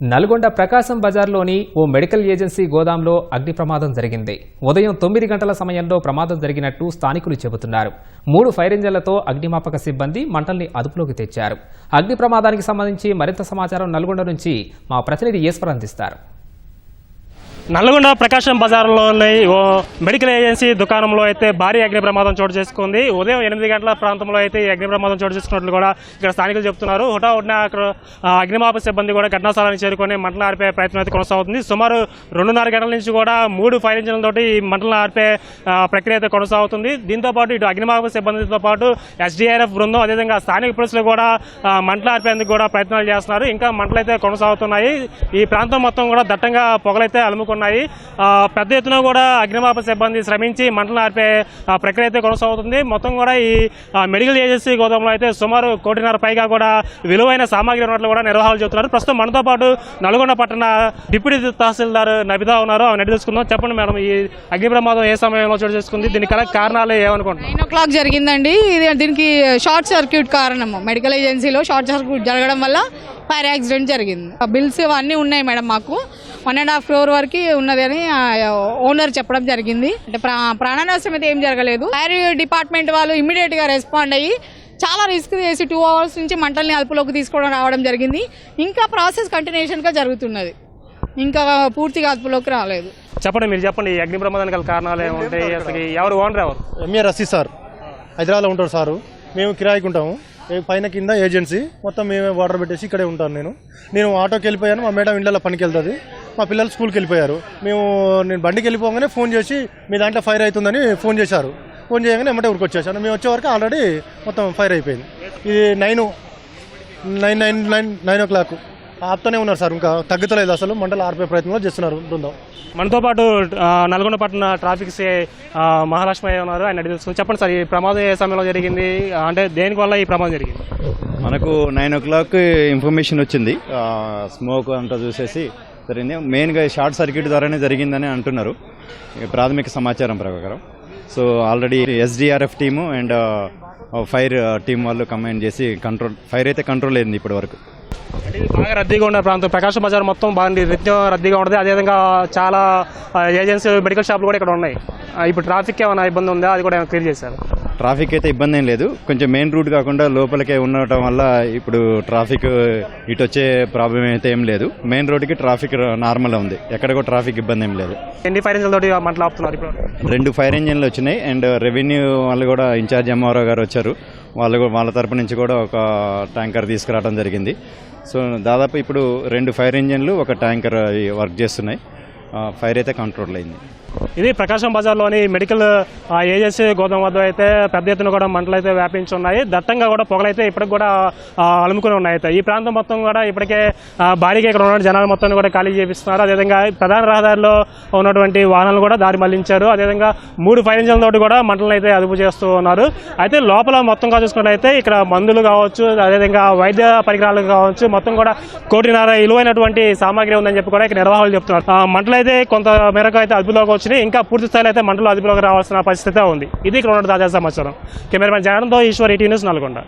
నల్గొండ ప్రకాశం బజార్లోని ఓ medical agency గోదాంలో అగ్ని ప్రమాదం జరిగింది. ఉదయం తొమ్మిది గంటల సమయంలో ప్రమాదం జరిగినట్టు స్థానికులు చెబుతున్నారు. మూడు ఫైర్ ఇంజన్లతో అగ్నిమాపక సిబ్బంది మంటల్ని అదుపులోకి తెచ్చారు. అగ్ని ప్రమాదానికి సంబంధించి మరింత సమాచారం నల్గొండ నుంచి మా ప్రతినిధి ఈశ్వర్ అందిస్తారు. నల్గొండ ప్రకాశం బజార్లోని ఓ మెడికల్ ఏజెన్సీ దుకాణంలో అయితే భారీ అగ్ని ప్రమాదం చోటు చేసుకుంది. ఉదయం ఎనిమిది గంటల ప్రాంతంలో అయితే ఈ అగ్ని ప్రమాదం చోటు చేసుకున్నట్లు కూడా ఇక్కడ స్థానికులు చెప్తున్నారు హుటాహుటిన అక్కడ అగ్నిమాపక సిబ్బంది కూడా ఘటనాస్థలానికి చేరుకొని మంటలు ఆర్పే ప్రయత్నం అయితే కొనసాగుతుంది. సుమారు రెండున్నర గంటల నుంచి కూడా మూడు ఫైర్ ఇంజిన్లతోటి ఈ మంటలు ఆర్పే ప్రక్రియ అయితే కొనసాగుతుంది. దీంతో పాటు ఇటు అగ్నిమాపక సిబ్బందితో పాటు ఎస్డీఆర్ఎఫ్ బృందం అదేవిధంగా స్థానిక పోలీసులు కూడా మంటలు ఆర్పేందుకు కూడా ప్రయత్నాలు చేస్తున్నారు. ఇంకా మంటలు అయితే కొనసాగుతున్నాయి. ఈ ప్రాంతం మొత్తం కూడా దట్టంగా పొగలైతే అలుముకున్నారు ఉన్నాయి. పెద్ద ఎత్తున కూడా అగ్నిమాపక సిబ్బంది శ్రమించి మంటలు ఆర్పే ప్రక్రియ అయితే కొనసాగుతుంది. మొత్తం కూడా ఈ మెడికల్ ఏజెన్సీ గోదాంలో అయితే సుమారు కోటిన్నర పైగా కూడా విలువైన సామాగ్రి ఉన్నట్లు కూడా నిర్వాహాలు చెబుతున్నారు. ప్రస్తుతం మనతో పాటు నల్గొండ పట్టణ డిప్యూటీ తహసీల్దార్ నబితా ఉన్నారు. ఆమె నడి చెప్పండి మేడం ఈ అగ్ని ప్రమాదం ఏ సమయంలో చోటు చేసుకుంది? దీనికి కారణాలు ఏమనుకుంటున్నారు? నైన్ ఓ క్లాక్ జరిగిందండి. ఇది దీనికి షార్ట్ సర్క్యూట్ కారణము. మెడికల్ ఏజెన్సీలో షార్ట్ సర్క్యూట్ జరగడం వల్ల ఫైర్ యాక్సిడెంట్ జరిగింది. ఆ బిల్స్ ఇవన్నీ ఉన్నాయి మేడం మాకు. వన్ అండ్ హాఫ్ ఫ్లోర్ వరకు ఉన్నది అని ఓనర్ చెప్పడం జరిగింది. అంటే ప్రా ప్రాణ నష్టం అయితే ఏం జరగలేదు. ఫైర్ డిపార్ట్మెంట్ వాళ్ళు ఇమీడియట్గా రెస్పాండ్ అయ్యి చాలా రిస్క్ చేసి టూ అవర్స్ నుంచి మంటల్ని అదుపులోకి తీసుకోవడం రావడం జరిగింది. ఇంకా ప్రాసెస్ కంటిన్యూషన్గా జరుగుతున్నది. ఇంకా పూర్తిగా అదుపులోకి రాలేదు. చెప్పండి మీరు చెప్పండి ఈ అగ్ని ప్రమాదానికి గల కారణాలు ఏముంటాయి? అసలు ఎవరు ఓనర్ ఎవరు? ఎంఏ రసీ సార్. హైదరాబాద్లో ఉంటారు సారు. మేము కిరాయికి ఉంటాము పైన కింద ఏజెన్సీ. మొత్తం మేమే వాటర్ పెట్టేసి ఇక్కడే ఉంటాను నేను. నేను ఆటోకి వెళ్ళిపోయాను. మా మేడం ఇళ్ళలో పనికి వెళ్తుంది. మా పిల్లలు స్కూల్కి వెళ్ళిపోయారు. మేము నేను బండికి వెళ్ళిపోగానే ఫోన్ చేసి మీ దాంట్లో ఫైర్ అవుతుందని ఫోన్ చేశారు. ఫోన్ చేయగానే ఎమ్మటే ఊరికి వచ్చేసాను మేము వచ్చే వరకు ఆల్రెడీ మొత్తం ఫైర్ అయిపోయింది. ఇది nine nine nine nine nine o'clock. ఆపుతూనే ఉన్నారు సార్ ఇంకా తగ్గుతలేదు అసలు. మంటలు ఆర్పే ప్రయత్నంలో చేస్తున్నారు బృందం. మనతో పాటు నల్గొండ పట్టణ ట్రాఫిక్ సే ఆ, మహాలక్ష్మి ఉన్నారు. ఆయన అడిగి తెలుసుకుని చెప్పండి సార్ ఈ ప్రమాదం ఏ సమయంలో జరిగింది? అంటే దేనికి వల్ల ఈ ప్రమాదం జరిగింది? మనకు నైన్ ఓ క్లాక్ ఇన్ఫర్మేషన్ వచ్చింది. స్మోక్ అంతా చూసేసి జరిగింది మెయిన్గా షార్ట్ సర్క్యూట్ ద్వారానే జరిగిందని అంటున్నారు. ఈ ప్రాథమిక సమాచారం ప్రకారం. So already SDRF team and fire team వాళ్ళు కంబైన్ చేసి కంట్రోల్ ఫైర్ అయితే కంట్రోల్ అయింది ఇప్పటి వరకు. అంటే బాగా రద్దీగా ఉన్న ప్రాంతం. ప్రకాశం బజార్ మొత్తం బాగా నిత్యం రద్దీగా ఉంటుంది. అదేవిధంగా చాలా ఏజెన్సీ మెడికల్ షాపులు కూడా ఇక్కడ ఉన్నాయి. ఇప్పుడు ట్రాఫిక్ ఏమైనా ఇబ్బంది ఉందా? అది కూడా క్లియర్ చేశారు? ట్రాఫిక్ అయితే ఇబ్బంది ఏం లేదు. కొంచెం మెయిన్ రూట్ కాకుండా లోపలికే ఉండటం వల్ల ఇప్పుడు ట్రాఫిక్ ఇటు వచ్చే ప్రాబ్లం అయితే ఏం లేదు. మెయిన్ రోడ్కి ట్రాఫిక్ నార్మల్ ఉంది. ఎక్కడ కూడా ట్రాఫిక్ ఇబ్బంది ఏం లేదు. ఎన్ని ఫైర్ తోటి ఇప్పుడు? రెండు ఫైర్ ఇంజిన్లు వచ్చినాయి. అండ్ రెవెన్యూ వాళ్ళు కూడా ఇన్ఛార్జ్ ఎంఆర్ఓ గారు వచ్చారు. వాళ్ళు వాళ్ళ తరపు నుంచి కూడా ఒక ట్యాంకర్ తీసుకురావడం జరిగింది. సో దాదాపు ఇప్పుడు రెండు ఫైర్ ఇంజిన్లు ఒక ట్యాంకర్ వర్క్ చేస్తున్నాయి. ఫైర్ అయితే కంట్రోల్ అయింది. ఇది ప్రకాశం బజార్లోని మెడికల్ ఏజెన్సీ గోదాం వద్ద అయితే పెద్ద ఎత్తున కూడా మంటలు అయితే వ్యాపించి ఉన్నాయి దట్టంగా కూడా పొగలైతే ఇప్పటికి కూడా అలుముకుని ఉన్నాయి. అయితే ఈ ప్రాంతం మొత్తం కూడా ఇప్పటికే భారీగా ఇక్కడ ఉన్న జనాలు మొత్తం కూడా ఖాళీ చేపిస్తున్నారు. అదేవిధంగా ప్రధాన రహదారిలో ఉన్నటువంటి వాహనాలు కూడా దారి మళ్ళించారు. అదేవిధంగా మూడు ఫైర్ ఇంజిన్ల తోటి కూడా మంటలను అయితే అదుపు చేస్తూ ఉన్నారు. అయితే లోపల మొత్తంగా చూసుకున్నట్లయితే ఇక్కడ మందులు కావచ్చు అదేవిధంగా వైద్య పరికరాలు కావచ్చు మొత్తం కూడా కోటిన్నర విలువైనటువంటి సామాగ్రి ఉందని చెప్పి కూడా ఇక్కడ నిర్వాహకులు చెప్తున్నారు. ఆ, మంటలు అయితే కొంత మేరకు అయితే అదుపులోకి వచ్చినాయి. ఇంకా పూర్తి స్థాయిలో అయితే మండల అదుపులోకి రావాల్సిన పరిస్థితి ఉంది. ఇది ఇక్కడ ఉన్న తాజా సమాచారం. కెమెరామెన్ జగన్తో ఈశ్వర్ ఈటీ న్యూస్ నల్గొండ.